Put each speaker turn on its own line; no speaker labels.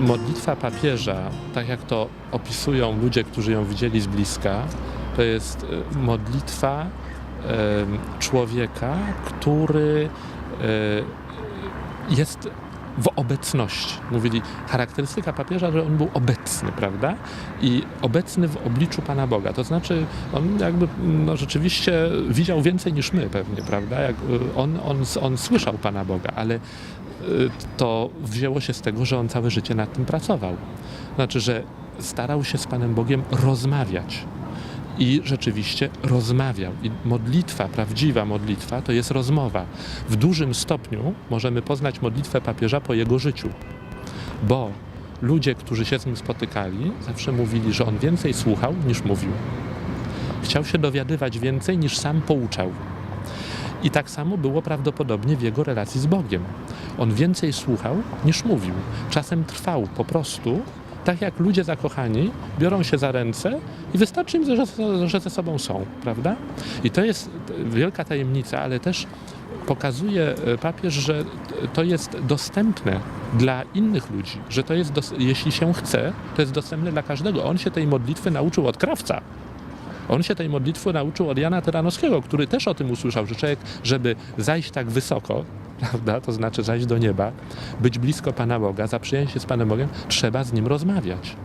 modlitwa papieża, tak jak to opisują ludzie, którzy ją widzieli z bliska, to jest e, modlitwa człowieka, który e, jest w obecności. Mówili, charakterystyka papieża, że on był obecny, prawda? I obecny w obliczu Pana Boga. To znaczy, on jakby no, rzeczywiście widział więcej niż my pewnie, prawda? Jak, y, on, on, on słyszał Pana Boga, ale y, to wzięło się z tego, że on całe życie nad tym pracował. Znaczy, że starał się z Panem Bogiem rozmawiać. I rzeczywiście rozmawiał. I modlitwa, prawdziwa modlitwa, to jest rozmowa. W dużym stopniu możemy poznać modlitwę papieża po jego życiu. Bo ludzie, którzy się z nim spotykali, zawsze mówili, że on więcej słuchał niż mówił. Chciał się dowiadywać więcej niż sam pouczał. I tak samo było prawdopodobnie w jego relacji z Bogiem. On więcej słuchał niż mówił. Czasem trwał po prostu, tak jak ludzie zakochani biorą się za ręce i wystarczy im, że, że ze sobą są, prawda? I to jest wielka tajemnica, ale też pokazuje e, papież, że to jest dostępne dla innych ludzi, że to jest, jeśli się chce, to jest dostępne dla każdego. On się tej modlitwy nauczył od krawca. On się tej modlitwy nauczył od Jana Tyranowskiego, który też o tym usłyszał, że człowiek, żeby zajść tak wysoko, prawda, to znaczy zajść do nieba, być blisko Pana Boga, zaprzyjaźnić się z Panem Bogiem, trzeba z Nim rozmawiać.